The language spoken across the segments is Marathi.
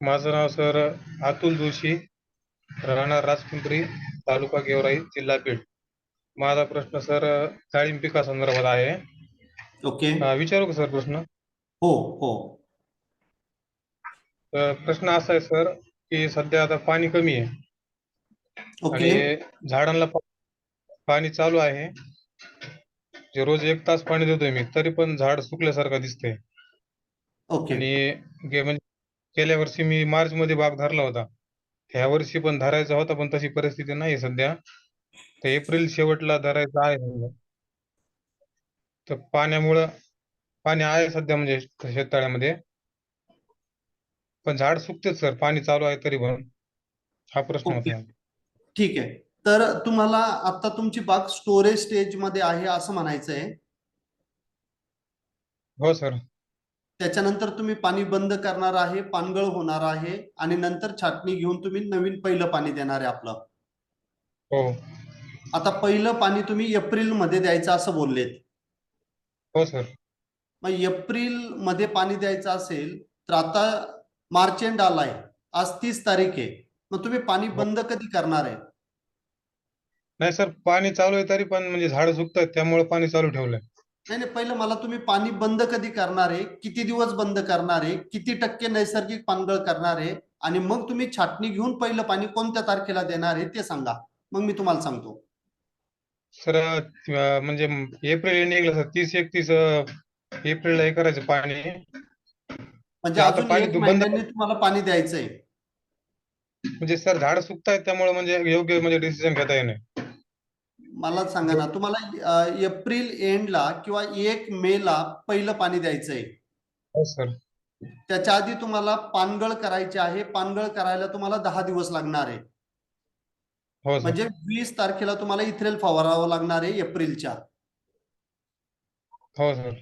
माझं नाव सर अतुल जोशी. राहणार राजपिंपरी तालुका गेवराई जिल्हा बीड. माझा प्रश्न सर डाळिंब पिकासंदर्भात आहे. ओके. अं, विचारू का सर प्रश्न? हो हो. तर प्रश्न असा आहे सर की सध्या आता पाणी कमी आहे. ओके. आणि झाडांना पा- पाणी चालू आहे. जे रोज एक तास पाणी देतोय मी तरी पण झाड सुकल्यासारखं दिसतंय. ओके. आणि गे- म्हणजे गेल्या वर्षी मी मार्च मध्ये बाग धरला होता. ह्या वर्षी पण धरायचा होता पण तशी परिस्थिती नाही सध्या. तर एप्रिल शेवटला धरायचा आहे समजा. तर पाण्यामुळं पाणी आहे सध्या म्हणजे शेततळ्यामध्ये. पण झाड सुकतेच सर पाणी चालू आहे तरी पण. हा प्रश्न. होता. ठीक आहे. तर तुम्हाला आता तुमची बाग स्टोरेज स्टेजमध्ये आहे असं म्हणायचं आहे हो सर. त्याच्यानंतर तुम्ही पाणी बंद करणार आहे पानगळ होणार आहे आणि नंतर छाटणी घेऊन तुम्ही नवीन पहिलं पाणी देणार आहे आपलं. हो. आता पहिलं पाणी तुम्ही एप्रिलमध्ये द्यायचं असं बोललेत. हो सर. मग एप्रिलमध्ये पाणी द्यायचं असेल तर आता मार्च एंड आलाय आज तीस तारीख आहे. मग तुम्ही पाणी बंद कधी करणार आहे? नाही सर पाणी चालू आहे तरी पण म्हणजे झाड सुकतात त्यामुळे पाणी चालू ठेवलंय. नाही नाही पहिलं मला तुम्ही पाणी बंद कधी करणार आहे? किती दिवस बंद करणार आहे? किती टक्के नैसर्गिक पानगळ करणार आहे? आणि मग तुम्ही छाटणी घेऊन पहिलं पाणी कोणत्या तारखेला देणार आहे ते सांगा. मग मी तुम्हाला सांगतो. सर अं, म्हणजे एप्रिल एंडिंगला सर. तीस एकतीस एप्रिलला हे करायचं पाणी. म्हणजे आता अजून पाणी एक तू बंद- महिन्याने तुम्हाला पाणी द्यायचंय. म्हणजे सर झाड सुकतायत त्यामुळे म्हणजे योग्य म्हणजे डिसिजन घेता येणे मला सांगा ना तुम्हाला एप्रिल एंडला किंवा एक मे ला पहिलं पाणी द्यायचंय? हो सर. त्याच्या आधी तुम्हाला पानगळ करायचे आहे पानगळ करायला तुम्हाला दहा दिवस लागणार आहे. हो म्हणजे वीस तारखेला तुम्हाला इथ्रेल फवारावं लागणार आहे एप्रिलच्या. हो सर.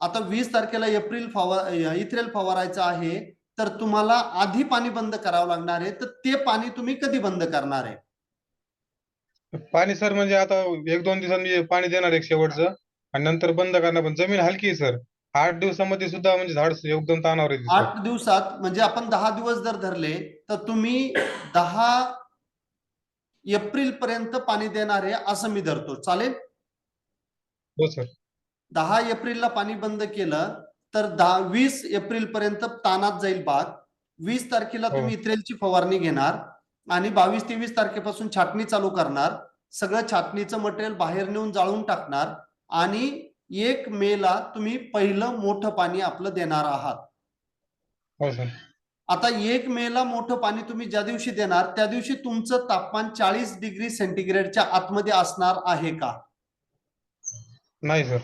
आता वीस तारखेला एप्रिल फवार इथ्रेल फवारायचं आहे तर तुम्हाला आधी पाणी बंद करावं लागणार आहे तर ते पाणी तुम्ही कधी बंद करणार आहे? पाणी सर म्हणजे आता एक दोन दिवसांत मी पाणी देणार एक शेवटचं. आणि नंतर बंद करणार पण जमीन हलकी आहे सर. आठ दिवसामध्ये सुद्धा म्हणजे झाड एकदम तानावर येते सर आठ दिवसात म्हणजे आपण दहा दिवस जर धरले तर तुम्ही दहा एप्रिल पर्यंत पाणी देणार आहे असं मी धरतो. चालेल? हो सर. दहा एप्रिलला पाणी बंद केलं तर दहा वीस एप्रिल पर्यंत तानात जाईल बाग. वीस तारखेला हो. तुम्ही इथ्रेलची फवारणी घेणार. आणि बावीस तेवीस तारखेपासून छाटणी चालू करणार. सगळं छाटणीचं मटेरियल बाहेर नेऊन जाळून टाकणार. आणि एक मे ला तुम्ही पहिलं मोठं पाणी आपलं देणार आहात. हो सर आता एक मे ला मोठं पाणी तुम्ही ज्या दिवशी देणार त्या दिवशी तुमचं तापमान चाळीस डिग्री सेंटीग्रेडच्या आतमध्ये असणार आहे का? नाही सर.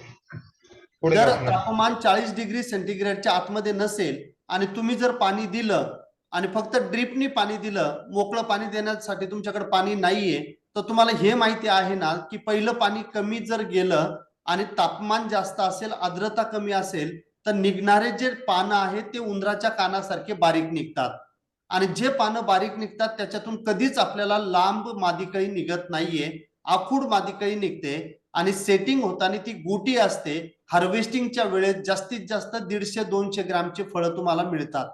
जर. तापमान चाळीस डिग्री सेंटीग्रेडच्या आतमध्ये नसेल आणि तुम्ही जर पाणी दिलं आणि फक्त ड्रिपनी पाणी दिलं मोकळं पाणी देण्यासाठी तुमच्याकडे पाणी नाहीये तर तुम्हाला हे माहिती आहे ना की पहिलं पाणी कमी जर गेलं आणि तापमान जास्त असेल आर्द्रता कमी असेल तर निघणारे जे पानं आहेत ते उंदराच्या कानासारखे बारीक निघतात. आणि जे पानं बारीक निघतात त्याच्यातून कधीच आपल्याला लांब मादिकळी निघत नाहीये आखूड मादिकळी निघते आणि सेटिंग होताना ती गुटी असते हार्वेस्टिंगच्या वेळेत जास्तीत जास्त दीडशे दोनशे ग्रामची फळं तुम्हाला मिळतात.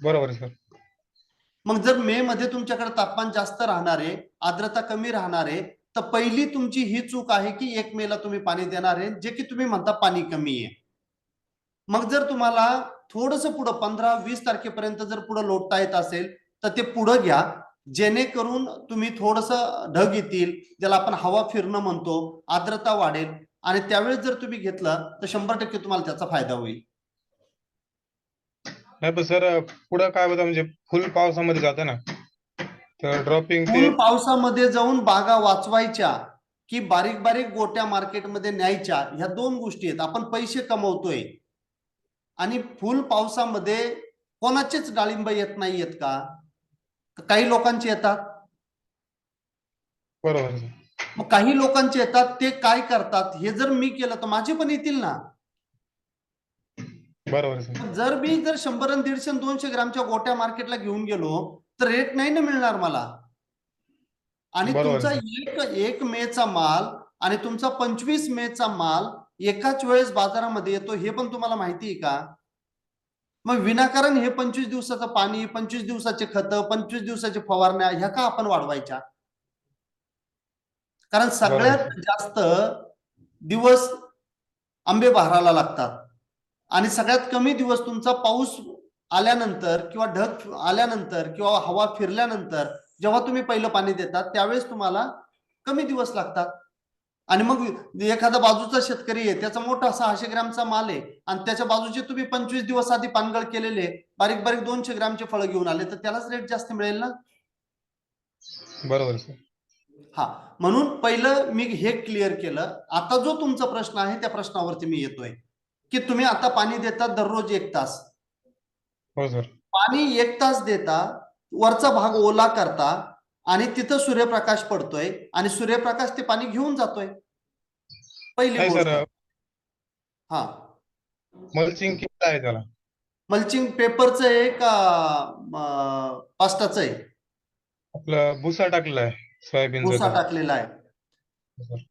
बरोबर आहे सर. मग जर मे मध्ये तुमच्याकडे तापमान जास्त राहणार आहे आर्द्रता कमी राहणार आहे तर पहिली तुमची ही चूक आहे की एक मेला तुम्ही पाणी देणार आहे जे की तुम्ही म्हणता पाणी कमी आहे. मग जर तुम्हाला थोडस पुढं पंधरा वीस तारखेपर्यंत जर पुढं लोटता येत असेल तर ते पुढं घ्या. जेणेकरून तुम्ही थोडस ढग येतील ज्याला आपण हवा फिरणं म्हणतो आर्द्रता वाढेल आणि त्यावेळेस जर तुम्ही घेतलं तर शंभर टक्के तुम्हाला त्याचा फायदा होईल. नाही पण सर पुढं काय होतं म्हणजे फुल पावसामध्ये जातं ना. तर ड्रॉपिंग ते फुल पावसामध्ये जाऊन बागा वाचवायच्या की बारीक बारीक गोट्या मार्केटमध्ये न्यायच्या ह्या दोन गोष्टी आहेत. आपण पैसे कमवतोय. आणि फुल पावसामध्ये कोणाचेच डाळिंब येत नाही येत का? काही लोकांचे येतात. बरोबर आहे. सर मग काही लोकांचे येतात ते काय करतात? हे जर मी केलं तर माझे पण येतील ना? बरोबर आहे जर मी जर शंभर आणि दीडशे आणि दोनशे ग्रामच्या गोट्या मार्केटला घेऊन गेलो तर रेट नाही ना मिळणार मला. आणि बरोबर तुमचा. एक एक मेचा माल आणि तुमचा पंचवीस मेचा माल एकाच वेळेस बाजारामध्ये येतो हे पण तुम्हाला माहिती आहे का? मग विनाकारण हे पंचवीस दिवसाचं पाणी पंचवीस दिवसाचे खत पंचवीस दिवसाचे फवारण्या ह्या का आपण वाढवायच्या? कारण सगळ्यात जास्त दिवस आंबे बहाराला लागतात. आणि सगळ्यात कमी दिवस तुमचा पाऊस आल्यानंतर किंवा ढग आल्यानंतर किंवा हवा फिरल्यानंतर जेव्हा तुम्ही पहिलं पाणी देतात त्यावेळेस तुम्हाला कमी दिवस लागतात. आणि मग एखादा बाजूचा शेतकरी आहे त्याचा मोठा सहाशे ग्रॅमचा माल आहे आणि त्याच्या बाजूचे तुम्ही पंचवीस दिवस आधी पानगळ केलेले बारीक बारीक दोनशे ग्रॅमचे फळं घेऊन आले तर त्यालाच रेट जास्त मिळेल ना? बरोबर सर. हा. म्हणून पहिलं मी हे क्लिअर केलं. आता जो तुमचा प्रश्न आहे त्या प्रश्नावरती मी येतोय. की तुम्ही आता पाणी देता दररोज एक तास. हो सर. पाणी एक तास देता वरचा भाग ओला करता आणि तिथं सूर्यप्रकाश पडतोय आणि सूर्यप्रकाश ते पाणी घेऊन जातोय. पहिली गोष्ट. हा. मल्चिंग किती आहे त्याला? मल्चिंग पेपरचं आहे का पास्टाचं आहे. आपलं भुसा टाकलेला आहे सोयाबीनचा भुसा. टाकलेला आहे. सर.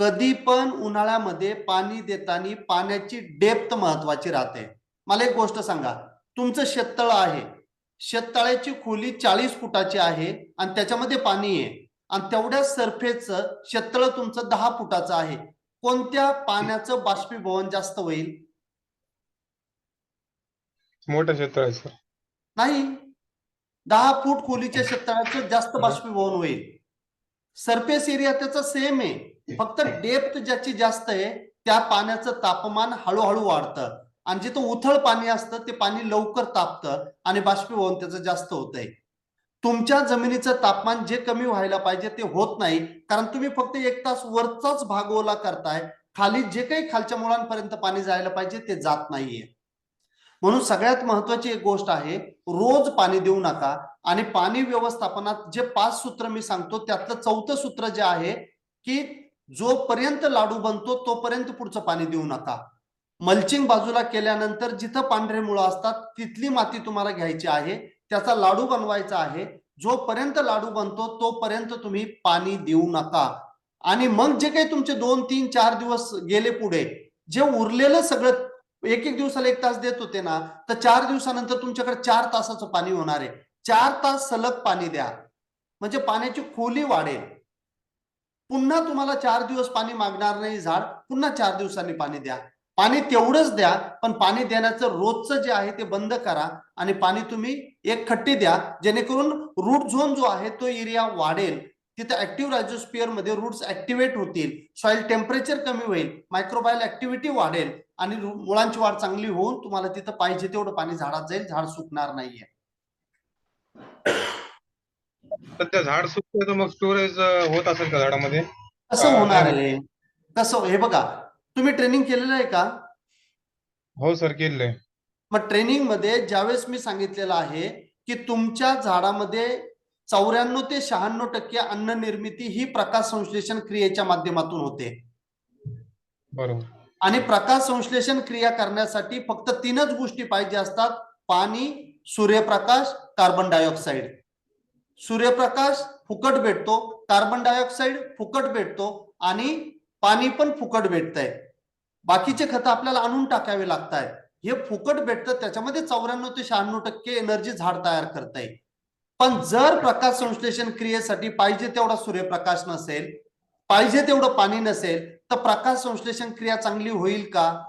कधी पण उन्हाळ्यामध्ये पाणी देताना पाण्याची डेप्थ महत्वाची राहते. मला एक गोष्ट सांगा. तुमचं शेततळ आहे. शेततळ्याची खोली चाळीस फुटाची आहे आणि त्याच्यामध्ये पाणी आहे. आणि तेवढ्या सरफेसचं शेततळ तुमचं दहा फुटाचं आहे. कोणत्या पाण्याचं बाष्पीभवन जास्त होईल? मोठं क्षेत्र आहे सर. नाही. दहा फूट खोलीच्या शेततळ्याचं जास्त बाष्पीभवन होईल. सरफेस एरिया त्याचा सेम आहे. फक्त डेप्थ ज्याची जास्त आहे त्या पाण्याचं तापमान हळूहळू वाढतं. आणि जिथं उथळ पाणी असतं ते पाणी लवकर तापतं आणि बाष्पीभवन त्याचं जास्त होतंय. तुमच्या जमिनीचं तापमान जे कमी व्हायला पाहिजे ते होत नाही. कारण तुम्ही फक्त एक तास वरचाच भाग ओला करताय. खाली जे काही खालच्या मुळांपर्यंत पाणी जायला पाहिजे ते जात नाहीये. म्हणून सगळ्यात महत्वाची एक गोष्ट आहे रोज पाणी देऊ नका आणि पाणी व्यवस्थापनात जे पाच सूत्र मी सांगतो त्यातलं चौथं सूत्र जे आहे की जोपर्यंत लाडू बनतो तोपर्यंत पुढचं पाणी देऊ नका. मल्चिंग बाजूला केल्यानंतर जिथं पांढरे मुळं असतात तिथली माती तुम्हाला घ्यायची आहे त्याचा लाडू बनवायचा आहे. जोपर्यंत लाडू बनतो तोपर्यंत तुम्ही पाणी देऊ नका. आणि मग जे काही तुमचे दोन तीन चार दिवस गेले पुढे जे उरलेलं सगळं एक एक दिवसाला एक तास देत होते ना तर चार दिवसानंतर तुमच्याकडे चार तासाचं पाणी होणार आहे. चार तास सलग पाणी द्या. म्हणजे पाण्याची खोली वाढेल. पुन्हा तुम्हाला चार दिवस पाणी मागणार नाही झाड पुन्हा चार दिवसांनी पाणी द्या. पाणी तेवढंच द्या पण पाणी देण्याचं रोजचं जे आहे ते बंद करा आणि पाणी तुम्ही एक खट्टी द्या जेणेकरून रूट झोन जो आहे तो एरिया वाढेल. तिथे ऍक्टिव्ह रायझोस्पियरमध्ये रूट्स ऍक्टिव्हेट होतील. सॉइल टेम्परेचर कमी होईल मायक्रोबायल ऍक्टिव्हिटी वाढेल आणि मुळांची वाढ चांगली होऊन तुम्हाला तिथं पाहिजे तेवढं पाणी झाडात जाईल झाड सुकणार नाहीये. झाड सुकतंय तर मग स्टोरेज होत असेल का झाडामध्ये? कसं होणार. आहे? कसं हे बघा तुम्ही ट्रेनिंग केलेलं आहे का? हो सर केलंय मग ट्रेनिंगमध्ये ज्यावेळेस मी सांगितलेलं आहे की तुमच्या झाडामध्ये चौऱ्याण्णव ते शहाण्णव टक्के अन्न निर्मिती ही प्रकाश संश्लेषण क्रियेच्या माध्यमातून होते. बरोबर. आणि प्रकाश संश्लेषण क्रिया करण्यासाठी फक्त तीनच गोष्टी पाहिजे असतात. पाणी सूर्यप्रकाश कार्बन डायऑक्साईड सूर्यप्रकाश फुकट भेटतो कार्बन डायऑक्साईड फुकट भेटतो आणि पाणी पण फुकट भेटतंय. बाकीचे खत आपल्याला आणून टाकावे लागत हे फुकट भेटतं त्याच्यामध्ये चौऱ्याण्णव ते शहाण्णव टक्के एनर्जी झाड तयार करतंय. पण जर प्रकाश संश्लेषण क्रियेसाठी पाहिजे तेवढा सूर्यप्रकाश नसेल पाहिजे तेवढं पाणी नसेल तर प्रकाश संश्लेषण क्रिया चांगली होईल का?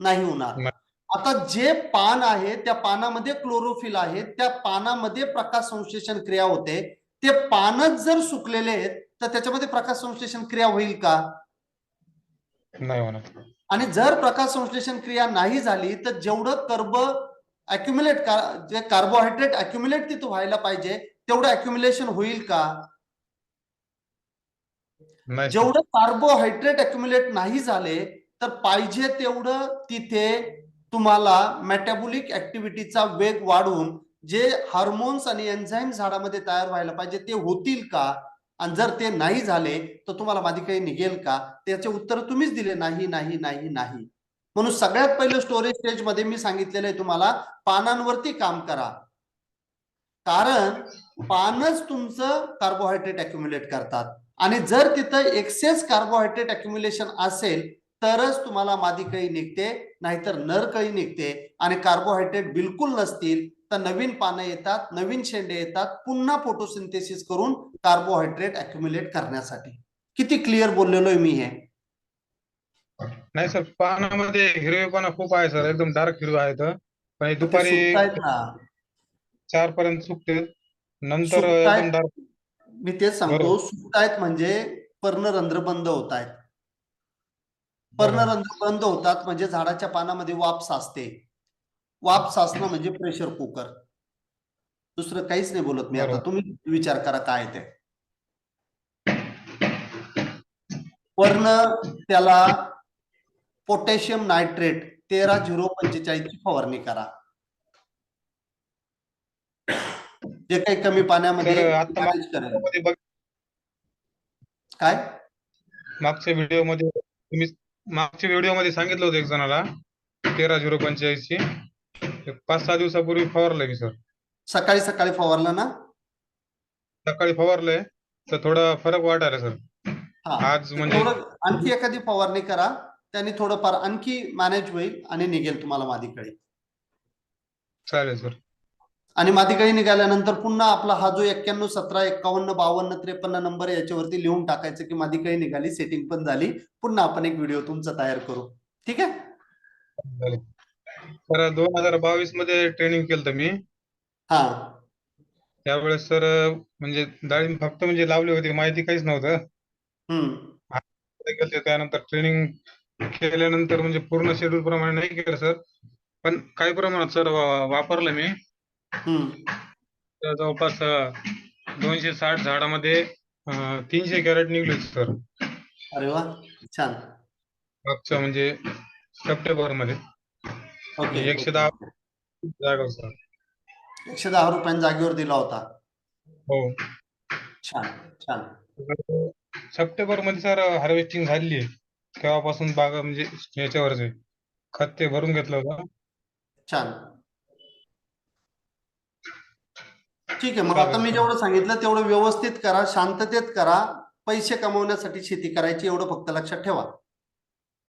नाही होणार. आता जे पान आहे त्या पानामध्ये क्लोरोफिल आहे त्या पानामध्ये प्रकाश संश्लेषण क्रिया होते. ते पानच जर सुकलेले आहेत तर त्याच्यामध्ये प्रकाश संश्लेषण क्रिया होईल का? नाही होणार. आणि जर प्रकाश संश्लेषण क्रिया नाही झाली तर जेवढं कर्ब अक्युमुलेट जे कार्बोहायड्रेट अक्युमुलेट तिथं व्हायला पाहिजे तेवढं अक्युमुलेशन होईल का. जेवढं कार्बोहायड्रेट अक्युमुलेट नाही झाले तर पाहिजे तेवढं तिथे तुम्हाला मेटाबॉलिक ऍक्टिव्हिटीचा वेग वाढून जे हार्मोन्स आणि एन्झाईम झाडामध्ये तयार व्हायला पाहिजे ते होतील का? आणि जर ते नाही झाले तर तुम्हाला माझी काही निघेल का? त्याचे उत्तर तुम्हीच दिले नाही नाही नाही नाही. म्हणून सगळ्यात पहिलं स्टोरेज स्टेजमध्ये मी सांगितलेलं आहे तुम्हाला पानांवरती काम करा. कारण पानच तुमचं कार्बोहायड्रेट अक्युम्युलेट करतात. आणि जर तिथं एक्सेस कार्बोहायड्रेट अक्युम्युलेशन असेल तरच तुम्हाला मादी कळी निघते नाहीतर नर कळी निघते. आणि कार्बोहायड्रेट बिलकुल नसतील तर नवीन पानं येतात नवीन शेंडे येतात पुन्हा फोटोसिंथेसिस करून कार्बोहायड्रेट अक्युम्युलेट करण्यासाठी. किती क्लिअर बोललेलो आहे मी हे. नाही सर पानामध्ये हिरवेपणा खूप आहे सर एकदम डार्क हिरवे आहेत पण हे दुपारी सुकतायत ना. चार पर्यंत सुकते. नंतर सुकतायत. एकदम डार्क मी तेच सांगतो बरोबर. सुकतायत म्हणजे पर्णरंध्र बंद होत आहेत पर्णरंध्र बंद होतात म्हणजे झाडाच्या पानामध्ये वाफ साचते. वाफ साचणं म्हणजे प्रेशर कुकर दुसरं काहीच नाही बोलत मी आता. बरोबर. तुम्ही विचार करा काय ते. पर्ण त्याला पोटॅशियम नायट्रेट तेरा झिरो पंचेचाळीस ची फवारणी करा. जे काही कमी पाण्यामध्ये काय? मागच्या व्हिडिओमध्ये तुम्ही मागच्या व्हिडिओमध्ये सांगितलं होतं एक जणाला तेरा झिरो पंचेचाळीस ची पाच सहा दिवसापूर्वी फवारलंय मी सर. सकाळी सकाळी फवारलं ना? सकाळी फवारलंय तर थोडा फरक वाटायला सर. आज म्हणजे आणखी एखादी फवारणी करा. त्याने थोडंफार आणखी मॅनेज होईल आणि निघेल तुम्हाला मादीकळी चालेल सर आणि मादीकळी निघाल्यानंतर पुन्हा आपला हा जो एक्क्याण्णव सतरा एक्कावन्न बावन्न त्रेपन्न नंबर याच्यावरती लिहून टाकायचं की मादीकळी निघाली सेटिंग पण झाली. पुन्हा आपण एक व्हिडिओ तुमचा तयार करू. ठीक आहे? सर दोन हजार बावीसमध्ये ट्रेनिंग केलं मी. हा. त्यावेळेस सर म्हणजे डाळिंब फक्त म्हणजे लावले होते माहिती काहीच नव्हतं. त्यानंतर ट्रेनिंग केल्यानंतर म्हणजे पूर्ण शेड्यूल प्रमाणे नाही केलं सर पण काही प्रमाणात सर वापरलं मी. जवळपास दोनशे साठ झाडामध्ये तीनशे कॅरेट निघले सर अरे वा छान. मागच्या म्हणजे सप्टेंबरमध्ये ओके एकशे दहा जागा सर एकशे दहा रुपयांच्या जागेवर दिला होता. हो. छान छान. सप्टेंबरमध्ये सर हार्वेस्टिंग झालेली आहे. तेव्हापासून बागा म्हणजे याच्यावरच आहे. खत ते भरून घेतलं होतं. छान. ठीक आहे मग आता मी जेवढं सांगितलं तेवढं व्यवस्थित करा शांततेत करा. पैसे कमवण्यासाठी शेती करायची एवढं फक्त लक्षात ठेवा.